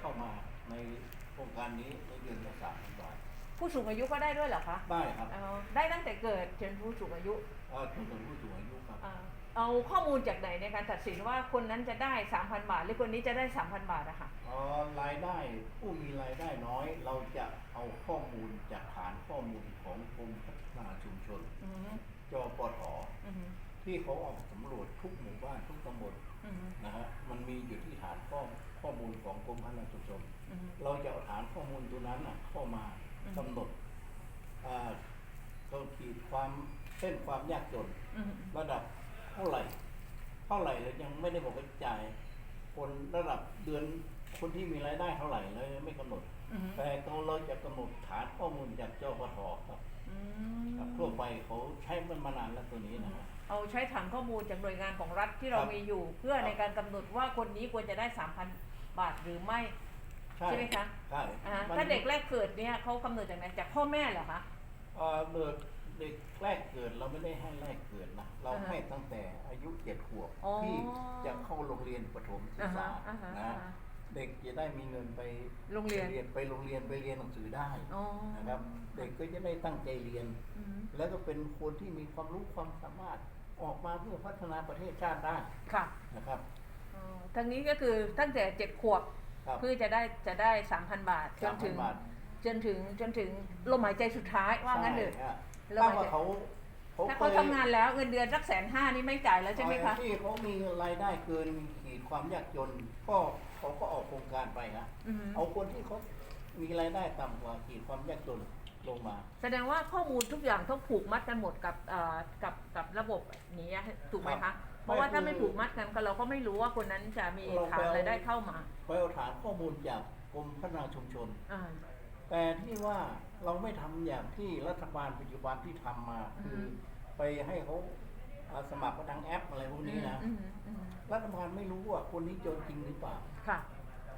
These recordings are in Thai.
เข้ามาในโครงการนี้ในเดือนละสามพันบาท ผู้สูงอายุก็ได้ด้วยเหรอคะได้ครับเอาได้ตั้งแต่เกิดจนผู้สูงอายุเอ่อผู้สูงผู้สูงอายุครับ อ่าเอาข้อมูลจากไหนในการตัดสินว่าคนนั้นจะได้ 3,000 บาท หรือคนนี้จะได้ 3,000 บาทอะค่ะ เอ่อรายได้ผู้มีรายได้น้อย เราจะเอาข้อมูลจากฐานข้อมูลของกรมพัฒนาชุมชน อืมจปท อืมที่เขาออกสำรวจทุกหมู่บ้านทุกตำบลอืม นะฮะมันมีอยู่ที่ฐานข้อข้อมูลของกรมพัฒนาชุมชนอืมเราจะเอาฐานข้อมูลตัวนั้นน่ะเข้ามาอืมกำหนดอ่าเราขีดความเส้นความยากจนอืมระดับเท่าไหร่ เท่าไหร่เลยยังไม่ได้บอกว่าจ่าย คนระดับเดือนคนที่มีรายได้เท่าไหร่เลยไม่กำหนดอืมแต่ตัวเราจะกำหนดฐานข้อมูลจากจปทครับ อืมครับทั่วไปเขาใช้มันมานานแล้วตัวนี้นะฮะเอาใช้ฐานข้อมูลจากหน่วยงานของรัฐที่เราครับมีอยู่ เพื่อครับ ในการกำหนดว่าคนนี้ควรจะได้ 3,000 บาทหรือไม่ ใช่ไหมคะ ใช่อ่ามันถ้าเด็กแรกเกิดเนี่ยเขากำหนดจากไหนจากพ่อแม่เหรอคะ เอ่อเด็กเด็กแรกเกิดเราไม่ได้ให้แรกเกิดนะเราอ่าฮะให้ตั้งแต่อายุเจ็ดขวบอ๋อที่จะเข้าโรงเรียนประถมศึกษาอ่าฮะอ่านะฮะ เด็กจะได้มีเงินไปโรงเรียน ไปไปโรงเรียนไปเรียนหนังสือได้อ๋อนะครับ เด็กก็จะได้ตั้งใจเรียนอืมแล้วก็เป็นคนที่มีความรู้ความสามารถออกมาเพื่อพัฒนาประเทศชาติได้ค่ะนะครับอ๋อทางนี้ก็คือตั้งแต่เจ็ดขวบครับเพื่อจะได้จะได้สามพันบาทจนถึง3,000บาทจนถึงจนถึงลมหายใจสุดท้ายว่างั้นเถอะใช่ฮะแล้วถ้ามันว่าจะเขาถ้าเขาทำงานแล้วเงินเดือนสักแสนห้านี่ไม่จ่ายแล้วใช่ไหมคะที่เขามีรายได้เกินขีดความยากจนก็ เขาก็ออกโครงการไปนะอืมเอาคนที่เขามีรายได้ต่ำกว่าขีดความยากจนลงมา แสดงว่าข้อมูลทุกอย่างต้องผูกมัดกันหมดกับเอ่อกับกับระบบนี้ถูกไหมครัคะ บเพราะว่าถ้าไม่ไม่คือผูกมัดกันก็เราก็ไม่รู้ว่าคนนั้นจะมีเราฐานไปเอารายได้เข้ามาไปเอาฐานข้อมูลจากกรมพัฒนาชุมชน อ่า แต่ที่ว่าเราไม่ทำอย่างที่รัฐบาลปัจจุบันที่ทำมา อือฮึ คือไปให้เขาอ่าสมัครมาทางแอปอะไร พวกนี้นะอืมอืมรัฐบาลไม่รู้ว่าคนนี้จนจริงหรือเปล่า ค่ะ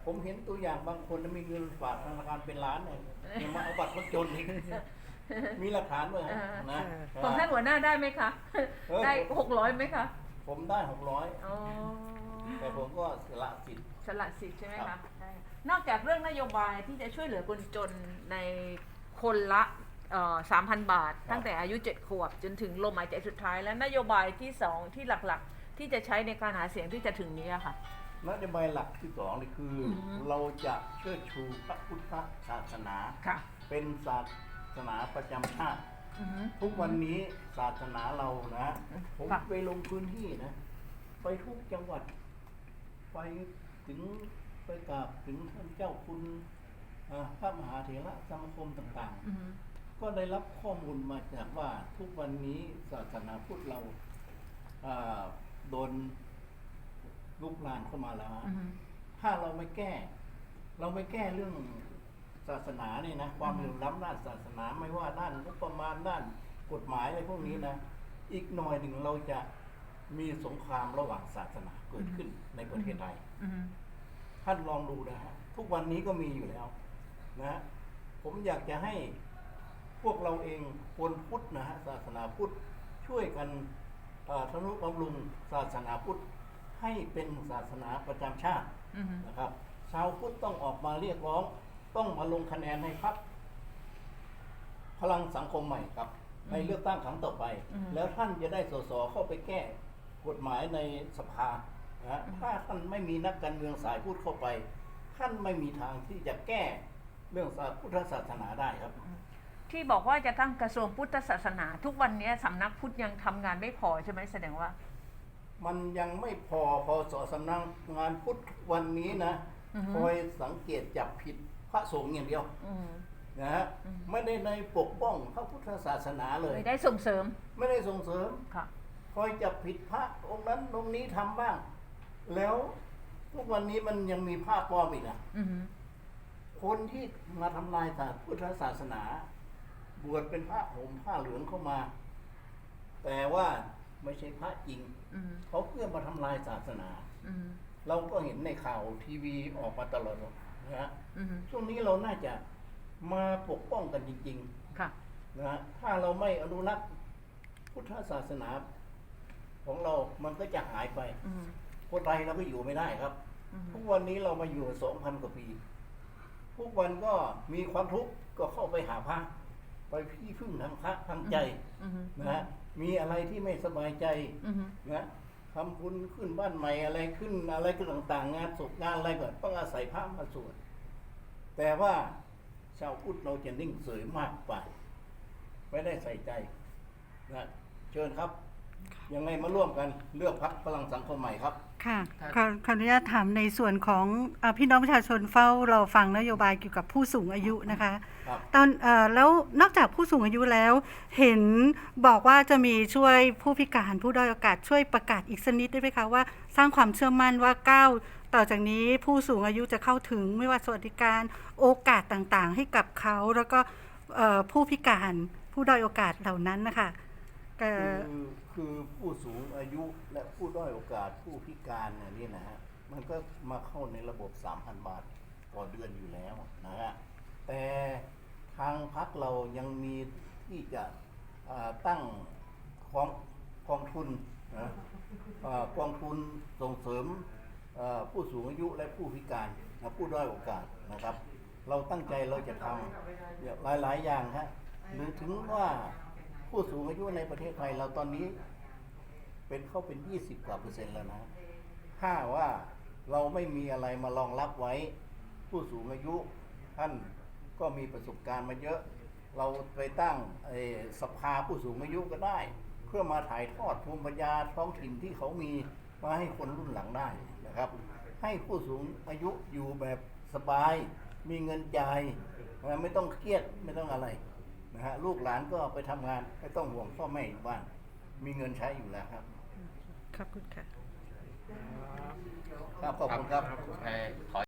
ผมเห็นตัวอย่างบางคนมีเงินฝากธนาคารเป็นล้านเนี่ยยังมาเอาบัตรคนจนอีกมีหลักฐานด้วยอ่า นะของท่านหัวหน้าได้ไหมคะ เออได้หกร้อยไหมคะ ผมได้หกร้อยอ๋อแต่ผมก็สละสิทธิ์ สละสิทธิ์ใช่ไหมครัคะบ ได้นอกจากเรื่องนโยบายที่จะช่วยเหลือคนจนในคนละ สามพันบาท ตั้งแต่อายุเจ็ดขวบ จนถึงลมหายใจสุดท้ายและนโยบายที่สองที่หลักๆ ที่จะใช้ในการหาเสียงที่จะถึงนี้อะค่ะนโยบายหลักที่สองนี่คือออฮึเราจะเชิดชูพระพุทธศาสนาค่ะเป็นศาสนาประจำชาติอือฮึทุกวันนี้ศาสนาเรานะผมค่ะไปลงพื้นที่นะ ไปทุกจังหวัด ไปถึงไปกราบถึงท่านเจ้าคุณอ่าพระมหาเถระสมาคมต่างอือฮึๆ ก็ได้รับข้อมูลมาจากว่าทุกวันนี้ศาสนาพุทธเราอ่าโดนลุกลานเข้ามาแล้วฮะอือฮึถ้าเราไม่แก้ เราไม่แก้เรื่องศาสนาเนี่ยนะความอือฮึเหลื่อมล้ำด้านศาสนาไม่ว่าด้านงบประมาณด้านกฎหมายอะไรพวกนี้นะ อีกหน่อยหนึ่งเราจะมีสงครามระหว่างศาสนาเกิดขึ้นในประเทศไทยอือฮึท่านลองดูนะฮะทุกวันนี้ก็มีอยู่แล้ว นะฮะผมอยากจะให้พ วกเราเองคนพุทธนะฮะศาสนาพุทธช่วยกันเอ่อทนุบำรุงศาสนาพุทธให้เป็นศาสนาประจำชาติอือฮึนะครับ ชาวพุทธต้องออกมาเรียกร้อง ต้องมาลงคะแนนให้พรรคพลังสังคมใหม่ครับ ในเลือกตั้งครั้งต่อไป แล้วท่านจะได้สสเข้าไปแก้กฎหมายในสภานะฮะถ้าท่านไม่มีนักการเมืองสายพุทธเข้าไป ท่านไม่มีทางที่จะแก้เรื่องศาสพุทธศาสนาได้ครับ ที่บอกว่าจะตั้งกระทรวงพุทธศาสนา ทุกวันนี้สำนักพุทธยังทำงานไม่พอใช่ไหมแสดงว่า มันยังไม่พอพอสอสำนักงานพุทธวันนี้นะอือฮึ คอยสังเกตจับผิดพระสงฆ์อย่างเดียวอืมนะฮะอืมไม่ได้ในปกป้องพระพุทธศาสนาเลย ไม่ได้ส่งเสริมไม่ได้ส่งเสริม ค่ะ คอยจับผิดพระองค์นั้นองค์นี้ทำบ้าง แล้วทุกวันนี้มันยังมีภาพปลอมอีกนะอือฮึคนที่มาทำลายศาสพุทธศาสนา บวชเป็นพระห่มผ้าเหลืองเข้ามา แต่ว่าไม่ใช่พระจริง อืมเขาเพื่อมาทำลายศาสนา อืมเราก็เห็นในข่าวทีวีออกมาตลอดนะฮะอืมช่วงนี้เราน่าจะมาปกป้องกันจริง ค่ะ ๆ นะฮะถ้าเราไม่อนุรักษ์พุทธศาสนา ของเรามันก็จะหายไป อืมคนไทยเราก็อยู่ไม่ได้ครับ อืมทุกวันนี้เรามาอยู่สองพันกว่าปีอทุกวันก็มีความทุกข์ก็เข้าไปหาพระ ไปพี่พึ่งทางพระทางใจอือฮึนะฮะมีอะไรที่ไม่สบายใจอือฮึนะทำบุญขึ้นบ้านใหม่อะไรขึ้นอะไรก็ต่างๆ งานศพงานอะไรก็ต้องอาศัยพระมาสวดแต่ว่าชาวพุทธเราจะนิ่งเฉยมากไปไม่ได้ใส่ใจนะเชิญครับ ยังไงมาร่วมกันเลือกพักพลังสังคมใหม่ครับ ค่ะขอขออนุญาตถามในส่วนของอาพี่น้องประชาชนเฝ้ารอฟังนโยบายเกี่ยวกับผู้สูงอายุนะคะ ครับ ตอนเออแล้วนอกจากผู้สูงอายุแล้ว เห็นบอกว่าจะมีช่วยผู้พิการผู้ด้อยโอกาสช่วยประกาศอีกสักนิดได้ไหมคะว่าสร้างความเชื่อมั่นว่าก้าวต่อจากนี้ผู้สูงอายุจะเข้าถึงไม่ว่าสวัสดิการโอกาสต่างๆ ให้กับเขาแล้วก็เอ่อผู้พิการผู้ด้อยโอกาสเหล่านั้นนะคะ คือคือผู้สูงอายุและผู้ด้อยโอกาสผู้พิการเนี่ยนี่นะฮะมันก็มาเข้าในระบบ 3,000 บาทต่อเดือนอยู่แล้วนะฮะแต่ทางพักเรายังมีที่จะตั้งกองกองทุนนะกองทุนส่งเสริมผู้สูงอายุและผู้พิการนะผู้ด้อยโอกาสนะครับ เราตั้งใจเราจะทำหลายหลายๆอย่างฮะหรือถึงว่า ผู้สูงอายุในประเทศไทยเราตอนนี้ เป็นเข้าเป็น20กว่าเปอร์เซ็นต์แล้วนะถ้าว่าเราไม่มีอะไรมารองรับไว้ ผู้สูงอายุท่านก็มีประสบการณ์มาเยอะ เราไปตั้งสภาผู้สูงอายุก็ได้ เพื่อมาถ่ายทอดภูมิปัญญาท้องถิ่นที่เขามีมาให้คนรุ่นหลังได้นะครับ ให้ผู้สูงอายุอยู่แบบสบาย มีเงินจ่ายไม่ต้องเครียดไม่ต้องอะไร นะฮะลูกหลานก็ไปทำงานไม่ต้องห่วงพ่อแม่อยู่บ้าน มีเงินใช้อยู่แล้วครับ ขอบคุณค่ะ ครับขอบคุณครับเอ่อขอ